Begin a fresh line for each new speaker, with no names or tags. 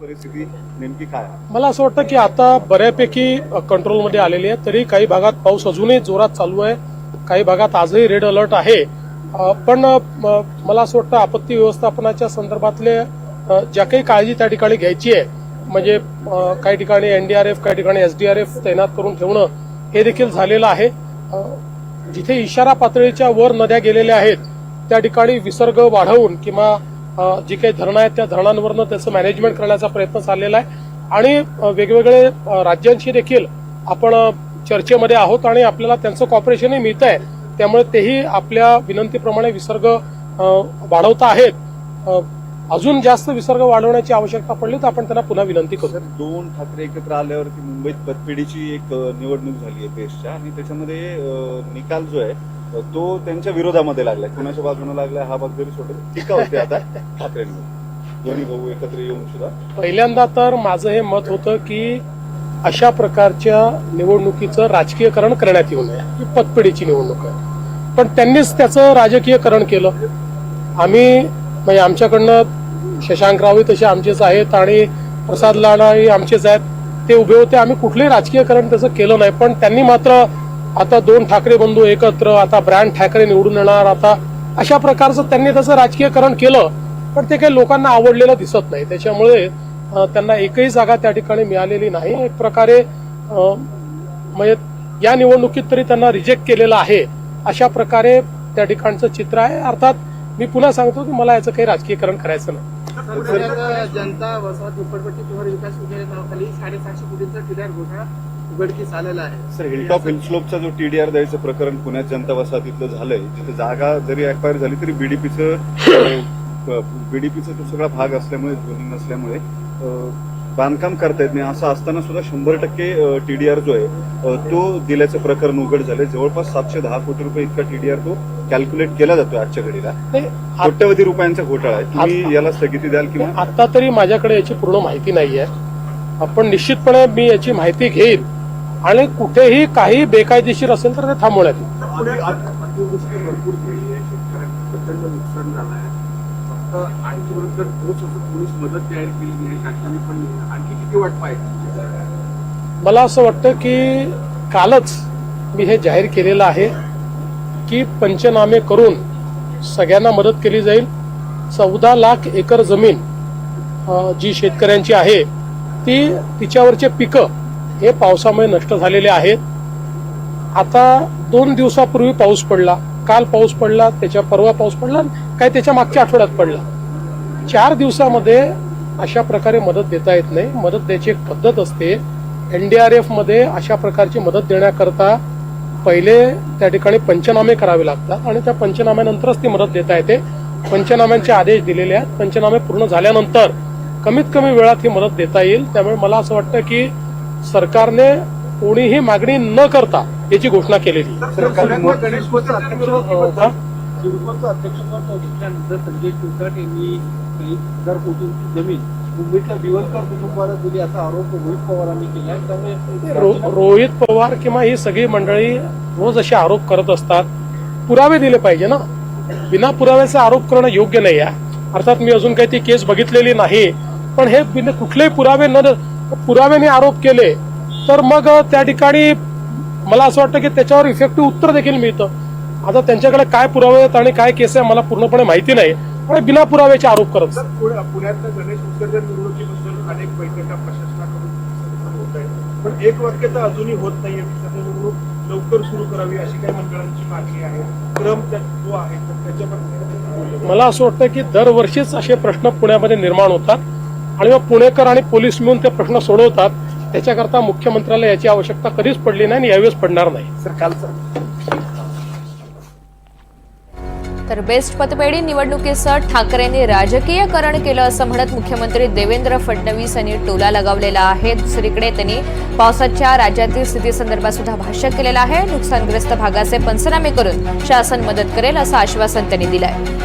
परिस्थिती नेमकी काय
मला असं वाटतं की आता बऱ्यापैकी कंट्रोलमध्ये आलेली आहे. तरी काही भागात पाऊस अजूनही जोरात चालू आहे. काही भागात आजही रेड अलर्ट आहे. पण मला असं वाटतं आपत्ती व्यवस्थापनाच्या संदर्भातले ज्या काही काळजी त्या ठिकाणी घ्यायची आहे म्हणजे काही ठिकाणी एनडीआरएफ काही ठिकाणी एसडीआरएफ तैनात करून ठेवणं हे देखील झालेलं आहे. जिथे इशारा पातळीच्या वर नद्या गेलेल्या आहेत त्या ठिकाणी विसर्ग वाढवून किंवा जी काही धरणं आहेत त्या धरणांवरनं त्याचं मॅनेजमेंट करण्याचा प्रयत्न चाललेला आहे. आणि वेगवेगळे राज्यांशी देखील आपण चर्चेमध्ये आहोत आणि आपल्याला त्यांचं कॉपरेशनही मिळत आहे त्यामुळे तेही आपल्या विनंतीप्रमाणे विसर्ग वाढवता आहेत. अजून जास्त विसर्ग वाढवण्याची आवश्यकता पडली तर आपण त्यांना पुन्हा विनंती करू.
दोन ठाकरे एकत्र आल्यावरती मुंबईत पतपेढीची एक निवडणूक झाली आहे बेस्टच्या आणि त्याच्यामध्ये निकाल जो आहे तो त्यांच्या विरोधामध्ये लागलाय. कुणाच्या बाजूने लागलाय हा भाग जरी सोडत टीका होते आता ठाकरेंवर दोन्ही भाऊ एकत्र येऊन सुद्धा.
पहिल्यांदा तर माझं हे मत होतं की अशा प्रकारच्या निवडणुकीचं राजकीयकरण करण्यात येऊ नये. ही पतपेढीची निवडणूक आहे. पण त्यांनीच त्याचं राजकीयकरण केलं. आम्ही म्हणजे आमच्याकडनं शशांकरावही तसे आमचेच आहेत आणि प्रसाद लाडाही आमचेच आहेत. ते उभे होते. आम्ही कुठलंही राजकीयकरण त्याचं केलं नाही. पण त्यांनी मात्र आता दोन ठाकरे बंधू एकत्र आता ब्रँड ठाकरे निवडून येणार आता अशा प्रकारचं त्यांनी त्याचं राजकीयकरण केलं पण ते काही लोकांना आवडलेलं दिसत नाही. त्याच्यामुळे त्यांना एकही जागा त्या ठिकाणी मिळालेली नाही. एक प्रकारे म्हणजे या निवडणुकीत तरी त्यांना रिजेक्ट केलेलं आहे अशा प्रकारे त्या ठिकाणचं चित्र आहे. अर्थात मी पुन्हा सांगतो की मला याचं काही राजकीयकरण करायचं नाही.
जनता वसाहत झोपडपट्टी किंवा विकास नावाखाली साडेसहाशे कोटींचा किरार घोटाळा. उघडकीस आलेला आहे.
सर हिलटॉप हिलस्लोपचा जो टीडीआर द्यायचं प्रकरण पुण्यात जनता वसाहतीतलं झालंय जिथे जागा जरी एक्वायर झाली तरी बीडीपीचं बीडीपीचा तो सगळा भाग असल्यामुळे नसल्यामुळे बांधकाम करता येत नाही. असं असताना सुद्धा शंभर टक्के टीडीआर जो आहे तो दिल्याचं प्रकरण उघड झालंय. जवळपास सातशे दहा कोटी रुपये इतका टीडीआर तो कॅल्क्युलेट केला जातोय आजच्या घडीला.
नाही,
कोट्यवधी रुपयांचा घोटाळा आहे. तुम्ही याला स्थगिती द्याल किंवा
आता तरी माझ्याकडे याची पूर्ण माहिती नाहीये. आपण निश्चितपणे मी याची माहिती घेईन. आणि कुठेही काही बेकायदेशीर असेल तर ते थांबवण्यात येईल. मला असं वाटतं की कालच मी हे जाहीर केलेलं आहे की पंचनामे करून सगळ्यांना मदत केली जाईल. चौदा लाख एकर जमीन जी शेतकऱ्यांची आहे ती तिच्यावरचे पिकं हे पावसामुळे नष्ट झालेले आहेत. आता दोन दिवसापूर्वी पाऊस पडला. काल पाऊस पडला त्याच्या परवा पाऊस पडला काय त्याच्या मागच्या आठवड्यात पडला. चार दिवसामध्ये अशा प्रकारे मदत देता येत नाही. मदत द्यायची एक पद्धत असते. एनडीआरएफमध्ये अशा प्रकारची मदत देण्याकरता पहिले त्या ठिकाणी पंचनामे करावे लागतात आणि त्या पंचनाम्यानंतरच ती मदत देता येते. पंचनाम्यांचे आदेश दिलेले आहेत. पंचनामे पूर्ण झाल्यानंतर कमीत कमी वेळात ही मदत देता येईल. त्यामुळे मला असं वाटतं की सरकारने कोणीही मागणी न करता याची घोषणा केलेली.
संजय यांनी हजार कोटींची जमीन मुंबईतल्या कुटुंबाला दिली असा आरोप रोहित पवारांनी केला. आहे त्यामुळे
रो- रोहित पवार किंवा ही सगळी मंडळी रोज असे आरोप करत असतात. पुरावे दिले पाहिजे ना. बिना पुराव्याचे आरोप करणं योग्य नाही आहे. अर्थात मी अजून काही ती केस बघितलेली नाही. पण हे बिना कुठलेही पुरावे न पुराव्याने आरोप केले तर मग त्या ठिकाणी मला असं वाटतं की त्याच्यावर इफेक्टिव्ह उत्तर देखील मिळतं. आता त्यांच्याकडे काय पुरावे आहेत आणि काय केस आहे मला पूर्णपणे माहिती नाही. पण बिना पुराव्याचे आरोप करत असतात.
सर पुण्या- पुण्यातल्या गणेश विसर्जन मिरवणुकीबद्दल अनेक बैठका प्रशासनाकडून होत आहेत. पण एक वाक्य तर अजूनही होत नाहीये विसर्जन लवकर सुरू करावी अशी काही मंडळांची मागणी आहे. क्रम जो आहे त्याच्याबद्दल
मला असं वाटतं की दरवर्षीच असे प्रश्न पुण्यामध्ये निर्माण होतात. आणि मग पुणेकर आणि पोलीस मिळून ते प्रश्न सोडवतात त्याच्याकरता मुख्यमंत्र्याला याची आवश्यकता कधीच पडली नाही आणि यावेळेस पडणार नाही.
सर कालचा
तर बेस्ट पतपेढी निवडणुकीसह ठाकरेंनी राजकीयकरण केलं असं म्हणत मुख्यमंत्री देवेंद्र फडणवीस यांनी टोला लगावलेला आहे. दुसरीकडे त्यांनी पावसाच्या राज्यातील स्थितीसंदर्भात सुद्धा भाष्य केलेलं आहे. नुकसानग्रस्त भागाचे पंचनामे करून शासन मदत करेल असं आश्वासन त्यांनी दिलं आहे